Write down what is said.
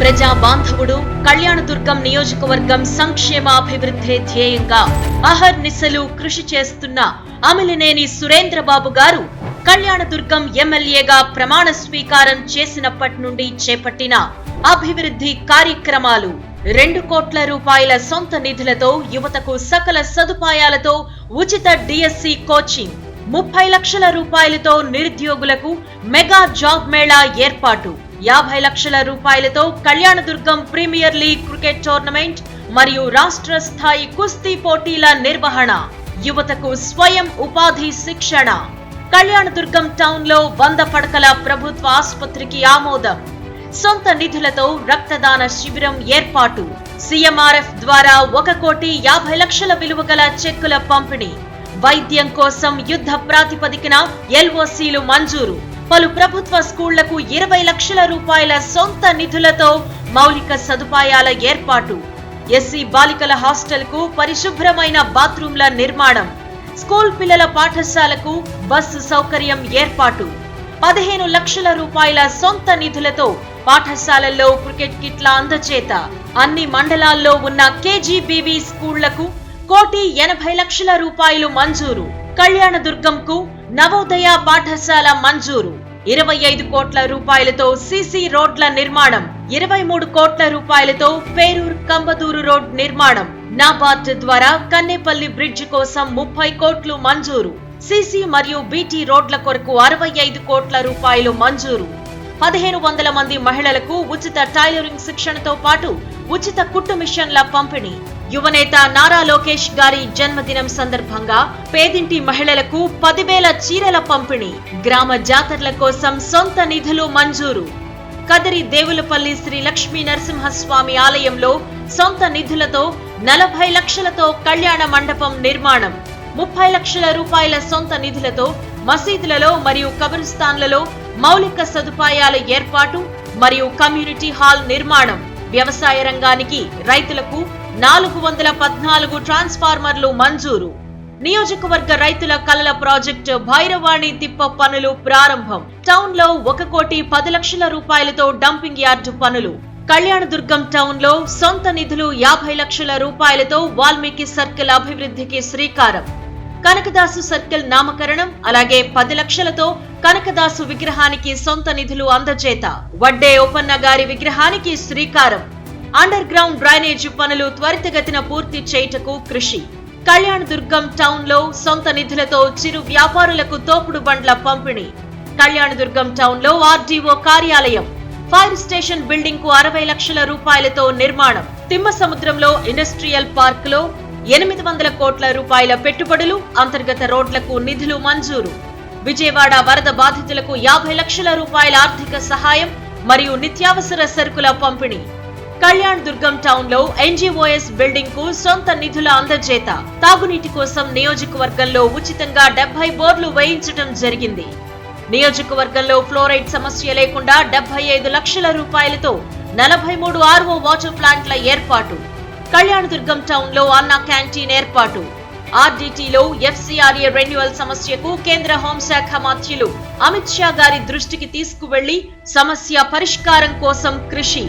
ప్రజా బాంధవుడు కళ్యాణదుర్గం నియోజకవర్గం సంక్షేమాభివృద్ధి ధ్యేయంగా అహర్నిశలు కృషి చేస్తున్న అమిలినేని సురేంద్రబాబు గారు కళ్యాణదుర్గం ఎమ్మెల్యేగా ప్రమాణ స్వీకారం చేసినప్పటి నుండి చేపట్టిన అభివృద్ధి కార్యక్రమాలు రెండు కోట్ల రూపాయల సొంత నిధులతో యువతకు సకల సదుపాయాలతో ఉచిత డిఎస్సి కోచింగ్ ముప్పై లక్షల రూపాయలతో నిరుద్యోగులకు మెగా జాబ్ మేళా ఏర్పాటు. యాభై లక్షల రూపాయలతో Kalyandurg premier league cricket tournament మరియు రాష్ట్ర స్థాయి కుస్తీ పోటీల నిర్వహణ. యువతకు స్వయం ఉపాధి శిక్షణ. కళ్యాణదుర్గం టౌన్లో వంద పడకల ప్రభుత్వ ఆసుపత్రికి ఆమోదం. సొంత నిధులతో రక్తదాన శిబిరం ఏర్పాటు. సీఎంఆర్ఎఫ్ ద్వారా ఒక కోటి యాభై లక్షల విలువ గల చెక్కుల పంపిణీ. వైద్యం కోసం యుద్ధ ప్రాతిపదికన ఎల్ఓసీలు మంజూరు. పలు ప్రభుత్వ స్కూళ్ళకు ఇరవై లక్షల రూపాయల సొంత నిధులతో మౌలిక సదుపాయాల ఏర్పాటు. ఎస్సీ బాలికల హాస్టల్కు పరిశుభ్రమైన బాత్రూంల నిర్మాణం. స్కూల్ పిల్లల పాఠశాలకు బస్సు సౌకర్యం ఏర్పాటు. పదిహేను లక్షల రూపాయల సొంత నిధులతో పాఠశాలల్లో క్రికెట్ కిట్ల అందచేత. అన్ని మండలాల్లో ఉన్న కేజీబీవీ స్కూళ్ళకు కోటి ఎనభై లక్షల రూపాయలు మంజూరు. కళ్యాణదుర్గంకు నవోదయ పాఠశాల మంజూరు. ఇరవై ఐదు కోట్ల రూపాయలతో సీసీ రోడ్ల నిర్మాణం ఇరవై మూడు కోట్ల రూపాయలతో పేరూర్ కంబదూరు రోడ్ నిర్మాణం నాబార్డ్ ద్వారా కన్నేపల్లి బ్రిడ్జ్ కోసం ముప్పై కోట్లు మంజూరు. సీసీ మరియు బీటీ రోడ్ల కొరకు అరవై ఐదు కోట్ల రూపాయలు మంజూరు. పదిహేను వందల మంది మహిళలకు ఉచిత టైలరింగ్ శిక్షణతో పాటు ఉచిత కుట్టు మిషన్ల పంపిణీ. యువనేత నారా లోకేష్ గారి జన్మదినం సందర్భంగా పేదింటి మహిళలకు పదివేల చీరల పంపిణీ గ్రామ జాతరల కోసం సొంత నిధులు మంజూరు. కదిరి దేవులపల్లి శ్రీ లక్ష్మీ నరసింహస్వామి ఆలయంలో సొంత నిధులతో నలభై లక్షలతో కళ్యాణ మండపం నిర్మాణం ముప్పై లక్షల రూపాయల సొంత నిధులతో మసీదులలో మరియు కబరిస్తాన్లలో మౌలిక సదుపాయాల ఏర్పాటు మరియు కమ్యూనిటీ హాల్ నిర్మాణం వ్యవసాయ రంగానికి రైతులకు నాలుగు వందల పద్నాలుగు ట్రాన్స్ఫార్మర్లు మంజూరు. నియోజకవర్గ రైతుల కలల ప్రాజెక్టు భైరవాణి తిప్ప పనులు ప్రారంభం. టౌన్లో ఒక కోటి పది లక్షల రూపాయలతో డంపింగ్ యార్డు పనులు. కళ్యాణదుర్గం టౌన్లో సొంత నిధులు యాభై లక్షల రూపాయలతో వాల్మీకి సర్కిల్ అభివృద్ధికి శ్రీకారం. కనకదాసు సర్కిల్ నామకరణం అలాగే పది లక్షలతో కనకదాసు విగ్రహానికి సొంత నిధులు అందజేత. వడ్డే ఓపన్న గారి విగ్రహానికి శ్రీకారం. అండర్ గ్రౌండ్ డ్రైనేజ్ పనులు త్వరితగతిన పూర్తి చేయుటకు కృషి. కళ్యాణ్ దుర్గం టౌన్లో సొంత నిధులతో చిరు వ్యాపారులకు తోపుడు బండ్ల పంపిణీ. కళ్యాణ్ దుర్గం టౌన్లో ఆర్డీఓ కార్యాలయం. ఫైర్ స్టేషన్ బిల్డింగ్కు అరవై లక్షల రూపాయలతో నిర్మాణం. తిమ్మ సముద్రంలో ఇండస్ట్రియల్ పార్క్లో ఎనిమిది వందల కోట్ల రూపాయల పెట్టుబడులు అంతర్గత రోడ్లకు నిధులు మంజూరు. విజయవాడ వరద బాధితులకు యాభై లక్షల రూపాయల ఆర్థిక సహాయం మరియు నిత్యావసర సరుకుల పంపిణీ. కళ్యాణ్ దుర్గం టౌన్లో ఎన్జీఓఎస్ బిల్డింగ్కు సొంత నిధుల అందజేత. తాగునీటి కోసం నియోజకవర్గంలో ఉచితంగా డెబ్బై బోర్లు వేయించడం జరిగింది. నియోజకవర్గంలో ఫ్లోరైడ్ సమస్య లేకుండా డెబ్బై ఐదు లక్షల రూపాయలతో నలభై మూడు ఆర్ఓ వాటర్ ప్లాంట్ల ఏర్పాటు. కళ్యాణదుర్గం టౌన్లో అన్న క్యాంటీన్ ఏర్పాటు. ఆర్డీటీలో ఎఫ్సీఆర్ఏ రెన్యువల్ సమస్యకు కేంద్ర హోంశాఖ మంత్రులు అమిత్ షా గారి దృష్టికి తీసుకువెళ్ళి సమస్య పరిష్కారం కోసం కృషి.